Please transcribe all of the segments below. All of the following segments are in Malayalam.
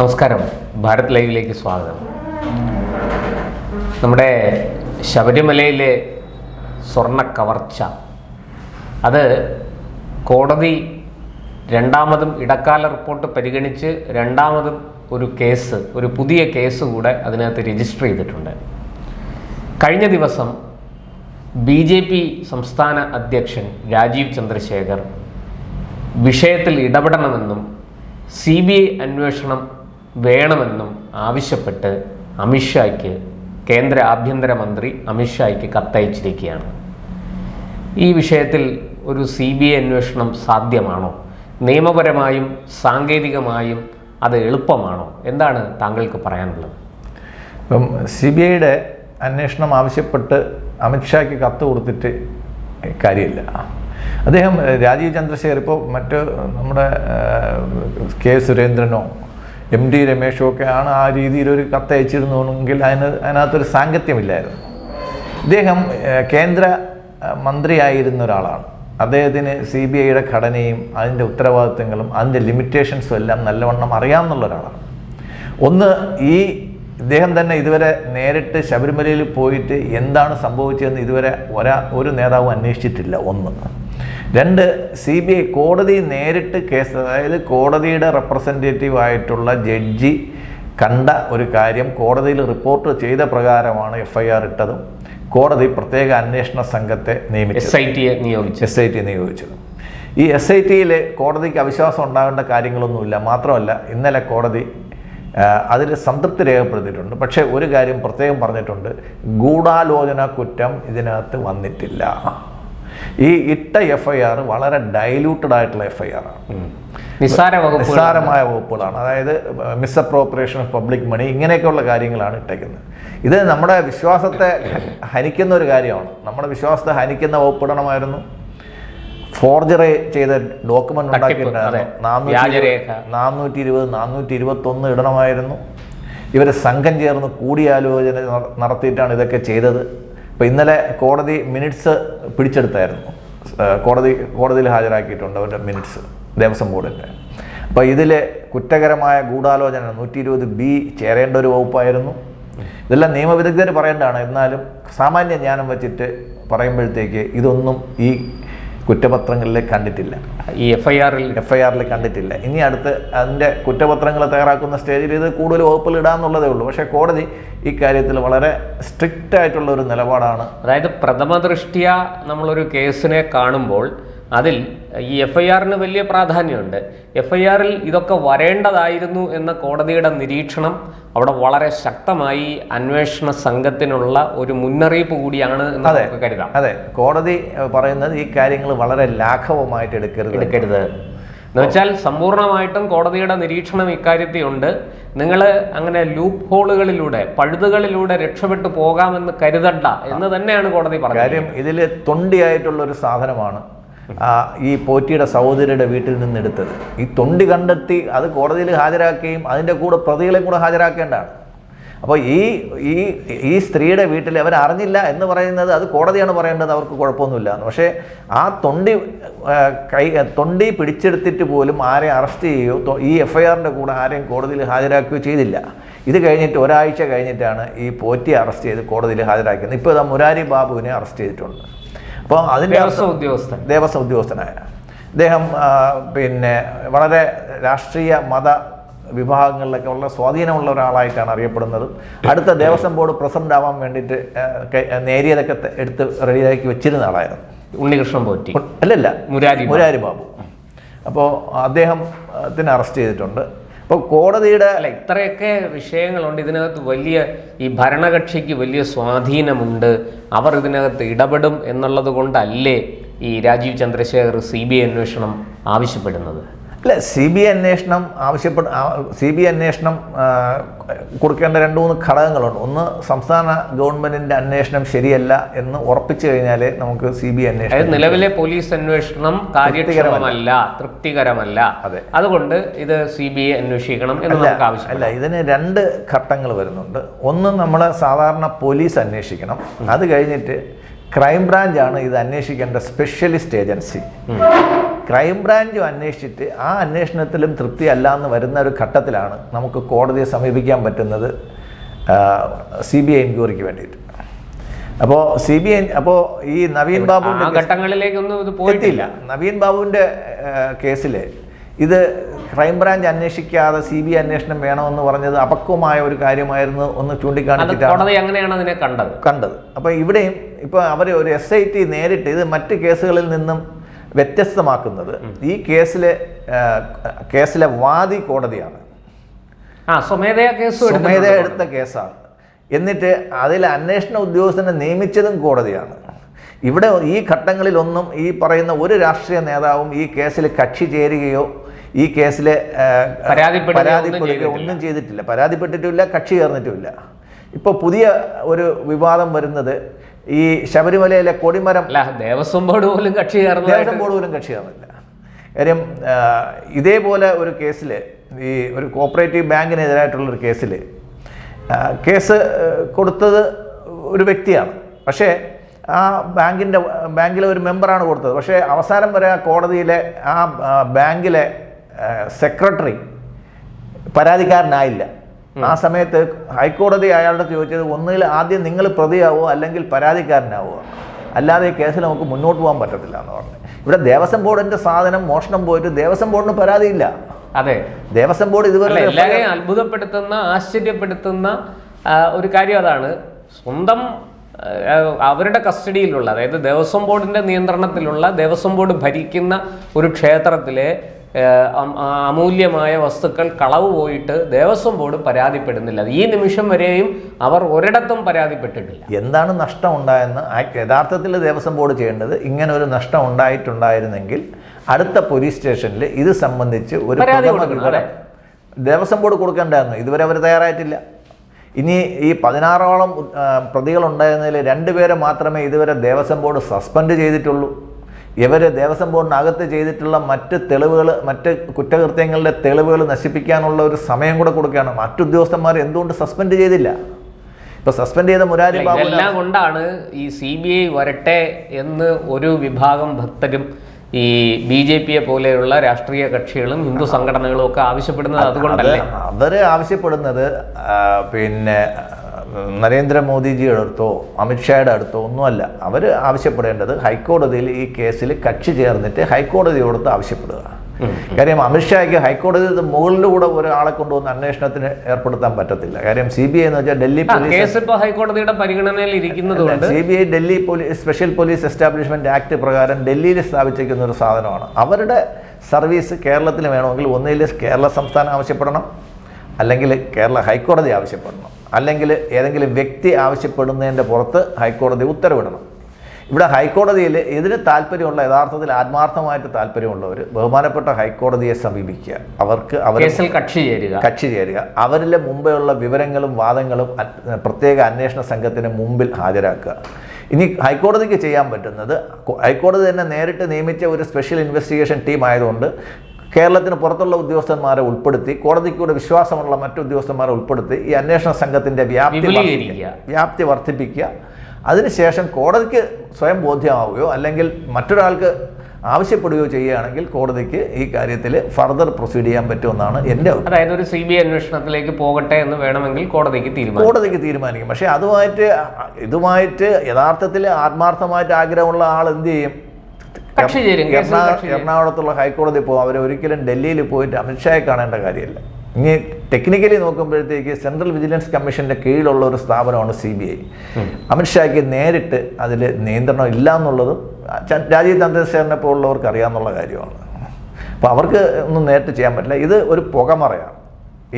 നമസ്കാരം. ഭാരത് ലൈവിലേക്ക് സ്വാഗതം. നമ്മുടെ ശബരിമലയിലെ സ്വർണ കവർച്ച. അത് കോടതി രണ്ടാമതും ഇടക്കാല റിപ്പോർട്ട് പരിഗണിച്ച് രണ്ടാമതും ഒരു കേസ് ഒരു പുതിയ കേസ് കൂടെ അതിനകത്ത് രജിസ്റ്റർ ചെയ്തിട്ടുണ്ട്. കഴിഞ്ഞ ദിവസം ബി ജെ പി സംസ്ഥാന അധ്യക്ഷൻ രാജീവ് ചന്ദ്രശേഖർ വിഷയത്തിൽ ഇടപെടണമെന്നും സി ബി ഐ അന്വേഷണം വേണമെന്നും ആവശ്യപ്പെട്ട് അമിത്ഷായ്ക്ക് കേന്ദ്ര ആഭ്യന്തരമന്ത്രി അമിത്ഷായ്ക്ക് കത്തയച്ചിരിക്കുകയാണ്. ഈ വിഷയത്തിൽ ഒരു സി ബി ഐ അന്വേഷണം സാധ്യമാണോ? നിയമപരമായും സാങ്കേതികമായും അത് എളുപ്പമാണോ? എന്താണ് താങ്കൾക്ക് പറയാനുള്ളത്? ഇപ്പം സി ബി ഐയുടെ അന്വേഷണം ആവശ്യപ്പെട്ട് അമിത്ഷായ്ക്ക് കത്ത് കൊടുത്തിട്ട് കാര്യമില്ല. അദ്ദേഹം രാജീവ് ചന്ദ്രശേഖർ ഇപ്പോൾ മറ്റ് നമ്മുടെ കെ സുരേന്ദ്രനോ എം ഡി രമേഷും ഒക്കെ ആണ് ആ രീതിയിൽ ഒരു കത്ത് അയച്ചിരുന്നുവെങ്കിൽ അതിന് അതിനകത്തൊരു സാങ്കത്യമില്ലായിരുന്നു. ഇദ്ദേഹം കേന്ദ്ര മന്ത്രിയായിരുന്ന ഒരാളാണ്. അദ്ദേഹത്തിന് സി ബി ഐയുടെ ഘടനയും അതിന്റെ ഉത്തരവാദിത്തങ്ങളും അതിന്റെ ലിമിറ്റേഷൻസും എല്ലാം നല്ലവണ്ണം അറിയാമെന്നുള്ള ഒരാളാണ്. ഒന്ന് ഈ ഇദ്ദേഹം തന്നെ ഇതുവരെ നേരിട്ട് ശബരിമലയിൽ പോയിട്ട് എന്താണ് സംഭവിച്ചതെന്ന് ഇതുവരെ ഒരാ ഒരു നേതാവും അന്വേഷിച്ചിട്ടില്ല. ഒന്ന് രണ്ട് സി ബി ഐ കോടതി നേരിട്ട് കേസ് അതായത് കോടതിയുടെ റെപ്രസെന്റേറ്റീവ് ആയിട്ടുള്ള ജഡ്ജി കണ്ട ഒരു കാര്യം കോടതിയിൽ റിപ്പോർട്ട് ചെയ്ത പ്രകാരമാണ് എഫ് ഐ ആർ ഇട്ടതും. കോടതി പ്രത്യേക അന്വേഷണ സംഘത്തെ നിയമിച്ചു എസ് ഐ ടിയെ നിയോഗിച്ചു എസ് ഐ ടി നിയോഗിച്ചത്. ഈ എസ് ഐ ടിയിൽ കോടതിക്ക് അവിശ്വാസം ഉണ്ടാകേണ്ട കാര്യങ്ങളൊന്നുമില്ല. മാത്രമല്ല ഇന്നലെ കോടതി അതിൽ സംതൃപ്തി രേഖപ്പെടുത്തിയിട്ടുണ്ട്. പക്ഷേ ഒരു കാര്യം പ്രത്യേകം പറഞ്ഞിട്ടുണ്ട്. ഗൂഢാലോചന കുറ്റം ഇതിനകത്ത് വന്നിട്ടില്ല. ഈ ഇട്ട എഫ് ഐ ആർ വളരെ ഡൈലൂട്ടഡ് ആയിട്ടുള്ള എഫ് ഐ ആർ ആണ്. നിസ്സാരമായ വകുപ്പുകളാണ്. അതായത് misappropriation of public money ഇങ്ങനെയൊക്കെയുള്ള കാര്യങ്ങളാണ് ഇട്ടേക്കുന്നത്. ഇത് നമ്മുടെ വിശ്വാസത്തെ ഹനിക്കുന്ന ഒരു കാര്യമാണ്. നമ്മുടെ വിശ്വാസത്തെ ഹനിക്കുന്ന വകുപ്പിടണമായിരുന്നു ഫോർജറി ചെയ്ത ഡോക്യുമെന്റ് ഉണ്ടാക്കിയിട്ടുണ്ടായിരുന്നു. നാനൂറ്റി ഇരുപത് നാനൂറ്റി ഇരുപത്തൊന്ന് ഇടണമായിരുന്നു. ഇവർ സംഘം ചേർന്ന് കൂടിയാലോചന നടത്തിയിട്ടാണ് ഇതൊക്കെ ചെയ്തത്. അപ്പോൾ ഇന്നലെ കോടതി മിനിറ്റ്സ് പിടിച്ചെടുത്തായിരുന്നു. കോടതി കോടതിയിൽ ഹാജരാക്കിയിട്ടുണ്ട് അവരുടെ മിനിറ്റ്സ് ദേവസ്വം ബോർഡിന്റെ അപ്പോൾ ഇതിൽ കുറ്റകരമായ ഗൂഢാലോചന നൂറ്റി ഇരുപത് ബി ചേരേണ്ട ഒരു വകുപ്പായിരുന്നു. ഇതെല്ലാം നിയമവിദഗ്ധർ പറയേണ്ടതാണ്. എന്നാലും സാമാന്യ ജ്ഞാനം വെച്ചിട്ട് പറയുമ്പോഴത്തേക്ക് ഇതൊന്നും ഈ കുറ്റപത്രങ്ങളിൽ കണ്ടിട്ടില്ല. ഈ എഫ് ഐ ആറിൽ എഫ് ഐ ആറിൽ കണ്ടിട്ടില്ല. ഇനി അടുത്ത് അതിന്റെ കുറ്റപത്രങ്ങൾ തയ്യാറാക്കുന്ന സ്റ്റേജിൽ ഇത് കൂടുതൽ വകുപ്പിൽ ഇടാന്നുള്ളതേ ഉള്ളൂ. പക്ഷേ കോടതി ഈ കാര്യത്തിൽ വളരെ സ്ട്രിക്റ്റ് ആയിട്ടുള്ള ഒരു നിലപാടാണ്. അതായത് പ്രഥമ ദൃഷ്ടിയ നമ്മളൊരു കേസിനെ കാണുമ്പോൾ അതിൽ ഈ എഫ് ഐ ആറിന് വലിയ പ്രാധാന്യമുണ്ട്. എഫ് ഐ ആറിൽ ഇതൊക്കെ വരേണ്ടതായിരുന്നു എന്ന കോടതിയുടെ നിരീക്ഷണം അവിടെ വളരെ ശക്തമായി അന്വേഷണ സംഘത്തിനുള്ള ഒരു മുന്നറിയിപ്പ് കൂടിയാണ് അതെ. കരുതാം. അതെ കോടതി പറയുന്നത് ഈ കാര്യങ്ങൾ വളരെ ലാഘവമായിട്ട് എടുക്കരുത് എടുക്കരുത്. എന്ന് വെച്ചാൽ സമ്പൂർണമായിട്ടും കോടതിയുടെ നിരീക്ഷണം ഇക്കാര്യത്തിലുണ്ട് നിങ്ങൾ അങ്ങനെ ലൂപ്പ് ഹോളുകളിലൂടെ പഴുതുകളിലൂടെ രക്ഷപ്പെട്ടു പോകാമെന്ന് കരുതണ്ട എന്ന് തന്നെയാണ് കോടതി പറഞ്ഞത് കാര്യം ഇതിൽ തൊണ്ടിയായിട്ടുള്ള ഒരു സാധനമാണ്. ഈ പോറ്റിയുടെ സഹോദരിയുടെ വീട്ടിൽ നിന്ന് എടുത്തത് ഈ തൊണ്ടി കണ്ടെത്തി അത് കോടതിയിൽ ഹാജരാക്കുകയും അതിന്റെ കൂടെ പ്രതികളെയും കൂടെ ഹാജരാക്കേണ്ടതാണ്. അപ്പോൾ ഈ ഈ ഈ സ്ത്രീയുടെ വീട്ടിൽ അവർ അറിഞ്ഞില്ല എന്ന് പറയുന്നത് അത് കോടതിയാണ് പറയേണ്ടത് അവർക്ക് കുഴപ്പമൊന്നുമില്ല പക്ഷേ ആ തൊണ്ടി കൈ തൊണ്ടി പിടിച്ചെടുത്തിട്ട് പോലും ആരെയും അറസ്റ്റ് ചെയ്യുകയോ ഈ എഫ് ഐ കൂടെ ആരെയും കോടതിയിൽ ഹാജരാക്കുകയോ ചെയ്തില്ല. ഇത് കഴിഞ്ഞിട്ട് ഒരാഴ്ച കഴിഞ്ഞിട്ടാണ് ഈ പോറ്റി അറസ്റ്റ് ചെയ്ത് കോടതിയിൽ ഹാജരാക്കുന്നത് ഇപ്പോൾ ഇതാ മുരാരി ബാബുവിനെ അറസ്റ്റ് ചെയ്തിട്ടുണ്ട്. അപ്പോൾ അതിന്റെ ഉദ്യോഗസ്ഥൻ. ദേവസ്വം ഉദ്യോഗസ്ഥനായ അദ്ദേഹം പിന്നെ വളരെ രാഷ്ട്രീയ മത വിഭാഗങ്ങളിലൊക്കെ ഉള്ള സ്വാധീനമുള്ള ഒരാളായിട്ടാണ് അറിയപ്പെടുന്നത്. അടുത്ത ദേവസ്വം ബോർഡ് പ്രസിഡന്റ് ആവാൻ വേണ്ടിയിട്ട് നേരിയതൊക്കെ എടുത്ത് റെഡിയാക്കി വെച്ചിരുന്ന ആളായിരുന്നു. ഉണ്ണികൃഷ്ണൻ പോറ്റി. അല്ലല്ല മുരാരി മുരാരി ബാബു അപ്പോൾ അദ്ദേഹത്തിന് അറസ്റ്റ് ചെയ്തിട്ടുണ്ട്. അപ്പോൾ കോടതിയുടെ അല്ല ഇത്രയൊക്കെ വിഷയങ്ങളുണ്ട്. ഇതിനകത്ത് വലിയ ഈ ഭരണകക്ഷിക്ക് വലിയ സ്വാധീനമുണ്ട്. അവർ ഇതിനകത്ത് ഇടപെടും എന്നുള്ളത് കൊണ്ടല്ലേ ഈ Rajeev Chandrasekhar C B I അന്വേഷണം ആവശ്യപ്പെടുന്നത്? അല്ല സി ബി ഐ അന്വേഷണം ആവശ്യപ്പെട്ട സി ബി ഐ അന്വേഷണം കൊടുക്കേണ്ട രണ്ട് മൂന്ന് ഘടകങ്ങളുണ്ട്. ഒന്ന് സംസ്ഥാന ഗവൺമെന്റിന്റെ അന്വേഷണം ശരിയല്ല എന്ന് ഉറപ്പിച്ചു കഴിഞ്ഞാൽ നമുക്ക് സി ബി ഐ അന്വേഷണം നിലവിലെ പോലീസ് അന്വേഷണം കാര്യക്ഷമമല്ല തൃപ്തികരമല്ല. അതെ. അതുകൊണ്ട് ഇത് സി ബി ഐ അന്വേഷിക്കണം എന്ന് നമുക്ക് ആവശ്യം അല്ല ഇതിന് രണ്ട് ഘട്ടങ്ങൾ വരുന്നുണ്ട്. ഒന്ന് നമ്മൾ സാധാരണ പോലീസ് അന്വേഷിക്കണം. അത് കഴിഞ്ഞിട്ട് ക്രൈംബ്രാഞ്ചാണ് ഇത് അന്വേഷിക്കേണ്ട സ്പെഷ്യലിസ്റ്റ് ഏജൻസി. ക്രൈംബ്രാഞ്ചും അന്വേഷിച്ചിട്ട് ആ അന്വേഷണത്തിലും തൃപ്തി അല്ല എന്ന് വരുന്ന ഒരു ഘട്ടത്തിലാണ് നമുക്ക് കോടതിയെ സമീപിക്കാൻ പറ്റുന്നത് സി ബി ഐ എൻക്വയറിക്ക് വേണ്ടിയിട്ട്. അപ്പോൾ സി ബി ഐ അപ്പോൾ ഈ നവീൻ ബാബുവിന്റെ ഘട്ടങ്ങളിലേക്കൊന്നും ഇത് പോയിട്ടില്ല. നവീൻ ബാബുവിന്റെ കേസിൽ ഇത് ക്രൈംബ്രാഞ്ച് അന്വേഷിക്കാതെ സി ബി ഐ അന്വേഷണം വേണമെന്ന് പറഞ്ഞത് അപക്വമായ ഒരു കാര്യമായിരുന്നു ഒന്ന് ചൂണ്ടിക്കാണിച്ചിട്ട് ചൂണ്ടിക്കാണിച്ചിട്ടാണ് അങ്ങനെയാണ് അതിനെ കണ്ടത്? കണ്ടത്. അപ്പോൾ ഇവിടെയും ഇപ്പോൾ അവർ ഒരു എസ് ഐ ടി നേരിട്ട് ഇത് മറ്റ് കേസുകളിൽ നിന്നും വ്യത്യസ്തമാക്കുന്നത്. ഈ കേസിലെ കേസിലെ വാദി കോടതിയാണ്. സ്വമേധ എടുത്ത കേസാണ്. എന്നിട്ട് അതിൽ അന്വേഷണ ഉദ്യോഗസ്ഥനെ നിയമിച്ചതും കോടതിയാണ്. ഇവിടെ ഈ ഘട്ടങ്ങളിലൊന്നും ഈ പറയുന്ന ഒരു രാഷ്ട്രീയ നേതാവും ഈ കേസിൽ കക്ഷി ചേരുകയോ ഈ കേസിലെ ആ, പരാതിപ്പെടുകയോ ഒന്നും ചെയ്തിട്ടില്ല. പരാതിപ്പെട്ടിട്ടില്ല ചെയ്തിട്ടില്ല. പരാതിപ്പെട്ടിട്ടുമില്ല കക്ഷി ചേർന്നിട്ടുമില്ല. ഇപ്പോൾ പുതിയ ഒരു വിവാദം വരുന്നത് ഈ ശബരിമലയിലെ കൊടിമരം അല്ല ദേവസ്വം ബോർഡ് പോലും കക്ഷി ദേവസ്വം ബോർഡ് പോലും കക്ഷി ചേർന്നില്ല കാര്യം ഇതേപോലെ ഒരു കേസിൽ ഈ ഒരു കോപ്പറേറ്റീവ് ബാങ്കിനെതിരായിട്ടുള്ളൊരു കേസിൽ കേസ് കൊടുത്തത് ഒരു വ്യക്തിയാണ്. പക്ഷേ ആ ബാങ്കിന്റെ ബാങ്കിലെ ഒരു മെമ്പറാണ് കൊടുത്തത്. പക്ഷേ അവസാനം വരെ ആ കോടതിയിലെ ആ, ബാങ്കിലെ സെക്രട്ടറി പരാതിക്കാരനായില്ല. ആ സമയത്ത് ഹൈക്കോടതി അയാളുടെ ചോദിച്ചത് ഒന്നുകിൽ ആദ്യം നിങ്ങൾ പ്രതിയാവോ അല്ലെങ്കിൽ പരാതിക്കാരനാവുക അല്ലാതെ ഈ കേസിൽ നമുക്ക് മുന്നോട്ട് പോകാൻ പറ്റത്തില്ല എന്ന് പറഞ്ഞു. ഇവിടെ ദേവസ്വം ബോർഡിന്റെ സാധനം മോഷണം പോയിട്ട് ദേവസ്വം ബോർഡിന് പരാതിയില്ല. അതെ. ദേവസ്വം ബോർഡ് ഇതുവരെ എല്ലാവരെയും അത്ഭുതപ്പെടുത്തുന്ന ആശ്ചര്യപ്പെടുത്തുന്ന ഒരു കാര്യം അതാണ്. സ്വന്തം അവരുടെ കസ്റ്റഡിയിലുള്ള അതായത് ദേവസ്വം ബോർഡിന്റെ നിയന്ത്രണത്തിലുള്ള ദേവസ്വം ബോർഡ് ഭരിക്കുന്ന ഒരു ക്ഷേത്രത്തിലെ അമൂല്യമായ വസ്തുക്കൾ കളവ് പോയിട്ട് ദേവസ്വം ബോർഡ് പരാതിപ്പെടുന്നില്ല. ഈ നിമിഷം വരെയും അവർ ഒരിടത്തും പരാതിപ്പെട്ടിട്ടില്ല. എന്താണ് നഷ്ടം ഉണ്ടായെന്ന് ആ- യഥാർത്ഥത്തിൽ ദേവസ്വം ബോർഡ് ചെയ്യേണ്ടത് ഇങ്ങനെ ഒരു നഷ്ടം ഉണ്ടായിട്ടുണ്ടായിരുന്നെങ്കിൽ അടുത്ത പോലീസ് സ്റ്റേഷനിൽ ഇത് സംബന്ധിച്ച് ഒരു പരാതി ദേവസ്വം ബോർഡ് കൊടുക്കേണ്ടായിരുന്നു. ഇതുവരെ അവർ തയ്യാറായിട്ടില്ല. ഇനി ഈ പതിനാറോളം പ്രതികളുണ്ടായിരുന്നതിൽ രണ്ടുപേരെ മാത്രമേ ഇതുവരെ ദേവസ്വം ബോർഡ് സസ്പെൻഡ് ചെയ്തിട്ടുള്ളൂ. ഇവർ ദേവസ്വം ബോർഡിനകത്ത് ചെയ്തിട്ടുള്ള മറ്റ് തെളിവുകൾ മറ്റ് കുറ്റകൃത്യങ്ങളുടെ തെളിവുകൾ നശിപ്പിക്കാനുള്ള ഒരു സമയം കൂടെ കൊടുക്കുകയാണ്. മറ്റുദ്യോഗസ്ഥന്മാർ എന്തുകൊണ്ട് സസ്പെൻഡ് ചെയ്തില്ല? ഇപ്പൊ സസ്പെൻഡ് ചെയ്ത മുരാരി ബാബു എല്ലാം കൊണ്ടാണ് ഈ സി ബി ഐ വരട്ടെ എന്ന് ഒരു വിഭാഗം ഭക്തരും ഈ ബി ജെ പിയെ പോലെയുള്ള രാഷ്ട്രീയ കക്ഷികളും ഹിന്ദു സംഘടനകളും ഒക്കെ ആവശ്യപ്പെടുന്നത് അതുകൊണ്ടല്ലേ? അവർ അവർ ആവശ്യപ്പെടുന്നത് പിന്നെ നരേന്ദ്രമോദിജിയുടെ അടുത്തോ അമിത്ഷായുടെ അടുത്തോ ഒന്നുമല്ല. അവർ ആവശ്യപ്പെടേണ്ടത് ഹൈക്കോടതിയിൽ ഈ കേസിൽ കക്ഷി ചേർന്നിട്ട് ഹൈക്കോടതിയോടത്ത് ആവശ്യപ്പെടുക. കാര്യം അമിത്ഷായ്ക്ക് ഹൈക്കോടതി മുകളിലൂടെ ഒരാളെ കൊണ്ടുവന്ന് അന്വേഷണത്തിന് ഏർപ്പെടുത്താൻ പറ്റത്തില്ല. കാര്യം സി ബി ഐ എന്ന് വെച്ചാൽ ഡൽഹി പോലീസ് ഹൈക്കോടതിയുടെ പരിഗണനയിൽ ഇരിക്കുന്നത് C B I Delhi police special police establishment act പ്രകാരം ഡൽഹിയിൽ സ്ഥാപിച്ചിരിക്കുന്ന ഒരു സാധനമാണ്. അവരുടെ സർവീസ് കേരളത്തിൽ വേണമെങ്കിൽ ഒന്നിൽ കേരള സംസ്ഥാനം ആവശ്യപ്പെടണം. അല്ലെങ്കിൽ കേരള ഹൈക്കോടതി ആവശ്യപ്പെടണം. അല്ലെങ്കിൽ ഏതെങ്കിലും വ്യക്തി ആവശ്യപ്പെടുന്നതിന്റെ പുറത്ത് ഹൈക്കോടതി ഉത്തരവിടണം. ഇവിടെ ഹൈക്കോടതിയിൽ ഇതിന് താല്പര്യമുള്ള യഥാർത്ഥത്തിൽ ആത്മാർത്ഥമായിട്ട് താല്പര്യമുള്ളവർ ബഹുമാനപ്പെട്ട ഹൈക്കോടതിയെ സമീപിക്കുക. അവർക്ക് അവർ കക്ഷി ചേരുക. കക്ഷി ചേരുക. അവരിലെ മുമ്പെയുള്ള വിവരങ്ങളും വാദങ്ങളും പ്രത്യേക അന്വേഷണ സംഘത്തിന് മുമ്പിൽ ഹാജരാക്കുക. ഇനി ഹൈക്കോടതിക്ക് ചെയ്യാൻ പറ്റുന്നത് ഹൈക്കോടതി തന്നെ നേരിട്ട് നിയമിച്ച ഒരു സ്പെഷ്യൽ ഇൻവെസ്റ്റിഗേഷൻ ടീം ആയതുകൊണ്ട് കേരളത്തിന് പുറത്തുള്ള ഉദ്യോഗസ്ഥന്മാരെ ഉൾപ്പെടുത്തി കോടതിക്കൂടെ വിശ്വാസമുള്ള മറ്റു ഉദ്യോഗസ്ഥന്മാരെ ഉൾപ്പെടുത്തി ഈ അന്വേഷണ സംഘത്തിന്റെ വ്യാപ്തി. വ്യാപ്തി വർദ്ധിപ്പിക്കുക. അതിനുശേഷം കോടതിക്ക് സ്വയം ബോധ്യമാവുകയോ അല്ലെങ്കിൽ മറ്റൊരാൾക്ക് ആവശ്യപ്പെടുകയോ ചെയ്യുകയാണെങ്കിൽ കോടതിക്ക് ഈ കാര്യത്തിൽ ഫർദർ പ്രൊസീഡ് ചെയ്യാൻ പറ്റുമെന്നാണ് എന്റെ അതായത് ഒരു സി ബി ഐ അന്വേഷണത്തിലേക്ക് പോകട്ടെ എന്ന് വേണമെങ്കിൽ കോടതിക്ക് തീരുമാനം കോടതിക്ക് തീരുമാനിക്കും. പക്ഷേ അതുമായിട്ട് ഇതുമായിട്ട് യഥാർത്ഥത്തിൽ ആത്മാർത്ഥമായിട്ട് ആഗ്രഹമുള്ള ആൾ എന്ത് ചെയ്യും? എറണാകുളത്തുള്ള ഹൈക്കോടതി പോകും അവർ ഒരിക്കലും ഡൽഹിയിൽ പോയിട്ട് അമിത്ഷായെ കാണേണ്ട കാര്യമില്ല. ഇനി ടെക്നിക്കലി നോക്കുമ്പോഴത്തേക്ക് സെൻട്രൽ വിജിലൻസ് കമ്മീഷന്റെ കീഴിലുള്ള ഒരു സ്ഥാപനമാണ് സി ബി ഐ അമിത്ഷായ്ക്ക് നേരിട്ട് അതിൽ നിയന്ത്രണം ഇല്ല എന്നുള്ളതും രാജീവ് ചന്ദ്രശേഖരനെ പോലുള്ളവർക്ക് അറിയാമെന്നുള്ള കാര്യമാണ്. അപ്പോൾ അവർക്ക് ഒന്നും നേരിട്ട് ചെയ്യാൻ പറ്റില്ല. ഇത് ഒരു പുകമറയാണ്.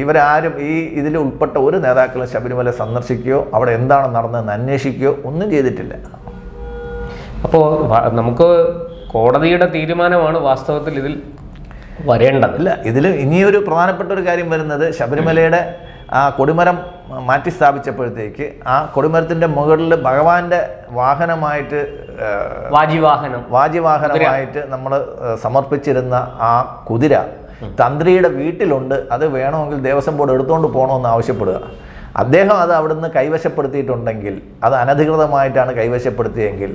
ഇവരാരും ഈ ഇതിൽ ഉൾപ്പെട്ട ഒരു നേതാക്കളും ശബരിമല സന്ദർശിക്കുകയോ അവിടെ എന്താണ് നടന്നതെന്ന് അന്വേഷിക്കുകയോ ഒന്നും ചെയ്തിട്ടില്ല. അപ്പോൾ നമുക്ക് കോടതിയുടെ തീരുമാനമാണ് വാസ്തവത്തിൽ ഇതിൽ വരേണ്ടത്. ഇല്ല ഇതിൽ ഇനിയൊരു പ്രധാനപ്പെട്ട ഒരു കാര്യം വരുന്നത് ശബരിമലയുടെ ആ കൊടിമരം മാറ്റി സ്ഥാപിച്ചപ്പോഴത്തേക്ക് ആ കൊടിമരത്തിന്റെ മുകളിൽ ഭഗവാന്റെ വാഹനമായിട്ട് വാജിവാഹനം. വാജിവാഹനമായിട്ട് നമ്മൾ സമർപ്പിച്ചിരുന്ന ആ കുതിര തന്ത്രിയുടെ വീട്ടിലുണ്ട്. അത് വേണമെങ്കിൽ ദേവസ്വം ബോർഡ് എടുത്തുകൊണ്ട് പോകണമെന്ന് ആവശ്യപ്പെടുക. അദ്ദേഹം അത് അവിടുന്ന് കൈവശപ്പെടുത്തിയിട്ടുണ്ടെങ്കിൽ അത് അനധികൃതമായിട്ടാണ് കൈവശപ്പെടുത്തിയെങ്കിൽ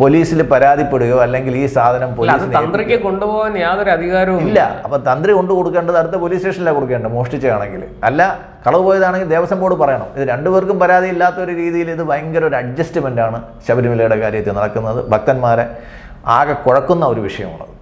പോലീസിൽ പരാതിപ്പെടുകയോ അല്ലെങ്കിൽ ഈ സാധനം പോലീസ് തന്ത്രിക്ക് കൊണ്ടുപോകാൻ യാതൊരു അധികാരവും ഇല്ല അപ്പം തന്ത്രി കൊണ്ടു കൊടുക്കേണ്ടത് അടുത്ത പോലീസ് സ്റ്റേഷനിലാണ് കൊടുക്കേണ്ടത് മോഷ്ടിച്ചാണെങ്കിൽ അല്ല കളവ് പോയതാണെങ്കിൽ ദേവസ്വം ബോർഡ് പറയണം. ഇത് രണ്ടുപേർക്കും പരാതി ഇല്ലാത്ത ഒരു രീതിയിൽ ഇത് ഭയങ്കര ഒരു അഡ്ജസ്റ്റ്മെന്റാണ് ശബരിമലയുടെ കാര്യത്തിൽ നടക്കുന്നത്. ഭക്തന്മാരെ ആകെ കുഴക്കുന്ന ഒരു വിഷയമാണത്.